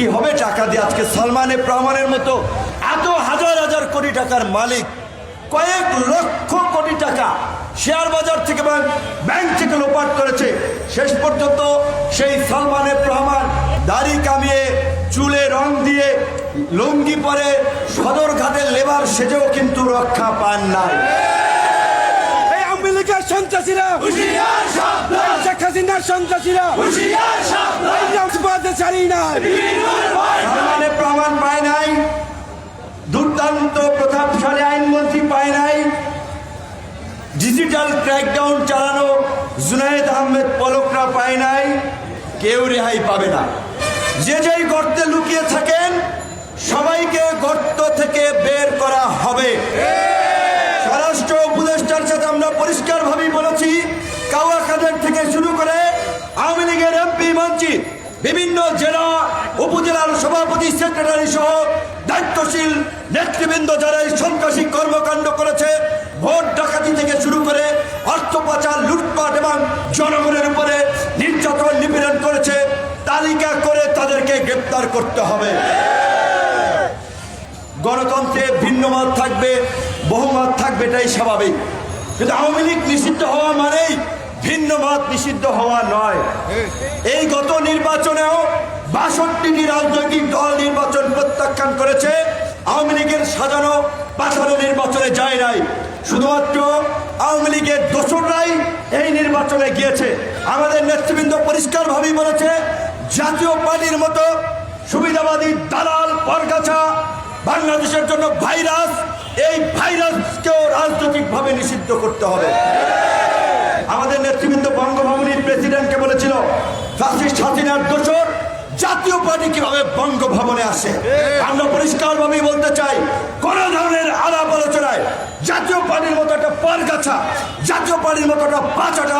কি হবে টাকা দিয়ে? আজকে সালমানে রহমানের মতো এত হাজার হাজার কোটি টাকার মালিক কয়েক লক্ষ কোটি টাকা শেয়ার বাজার থেকে ব্যাংক ব্যাংক থেকে লোপাট করেছে। শেষ পর্যন্ত সেই সালমানের রহমান দাড়ি কামিয়ে চুলে রং দিয়ে লুঙ্গি পরে সদরঘাটের লেবার সেজেও কিন্তু রক্ষা পান নাই। এই আওয়ামী লীগের সন্ত্রাসীরা শেখ হাসিনার সন্ত্রাসীরা ছাড়ি নাই। মানে প্রমাণ পায় নাই, দুর্দান্ত প্রতাপশালী আইনমন্ত্রী পায় নাই ডিজিটাল ক্র্যাকডাউন চালানো জুনায়েদ আহমেদ পলকরা পায় নাই, কেউ রেহাই পাবে না। যে যেই গর্তে লুকিয়ে থাকেন, সবাইকে গর্ত থেকে বের করা হবে। স্বরাষ্ট্র উপদেষ্টার সাথে আমরা পরিষ্কারভাবেই বলেছি কাওয়া খাদের থেকে শুরু করে আওয়ামী লীগের এমপি মন্ত্রী বিভিন্ন জেলা, উপজেলার সভাপতি সেক্রেটারি সহ দায়িত্বশীল নেতৃবৃন্দ যারা এই সন্ত্রাসী কর্মকাণ্ড করেছে, ভোট ডাকাতি থেকে শুরু করে অর্থ পাচার, লুটপাট এবং জনগণের উপরে নির্যাতন নিপীড়ন করেছে, তালিকা করে তাদেরকে গ্রেপ্তার করতে হবে। গণতন্ত্রে ভিন্ন থাকবে, বহুমত থাকবে, এটাই স্বাভাবিক। কিন্তু আওয়ামী লীগ নিষিদ্ধ হওয়া মানেই ভিন্ন মত নিষিদ্ধ হওয়া নয়। এই গত নির্বাচনেও বাষট্টিটি রাজনৈতিক দল নির্বাচন প্রত্যাখ্যান করেছে। আওয়ামী লীগের সাজানো পাঠানো নির্বাচনে যায় নাই। শুধুমাত্র আওয়ামী লীগের দোসররাই এই নির্বাচনে গিয়েছে। আমাদের নেতৃবৃন্দ পরিষ্কারভাবেই বলেছে, জাতীয় পার্টির মতো সুবিধাবাদী দালাল, পরগাছা, বাংলাদেশের জন্য ভাইরাস, এই ভাইরাসকেও রাজনৈতিকভাবে নিষিদ্ধ করতে হবে। নেতৃবৃন্দ বঙ্গভবনের প্রেসিডেন্টকে বলেছিল ফ্যাসিস্ট হাসিনার দোষর জাতীয় পার্টি কীভাবে বঙ্গভবনে আসে? আমরা পরিষ্কারভাবেই বলতে চাই কোন ধরনের আলাপ আলোচনায় জাতীয় পার্টির মতো একটা পার পারগাছা জাতীয় পার্টির মতো একটা পাঁচাটা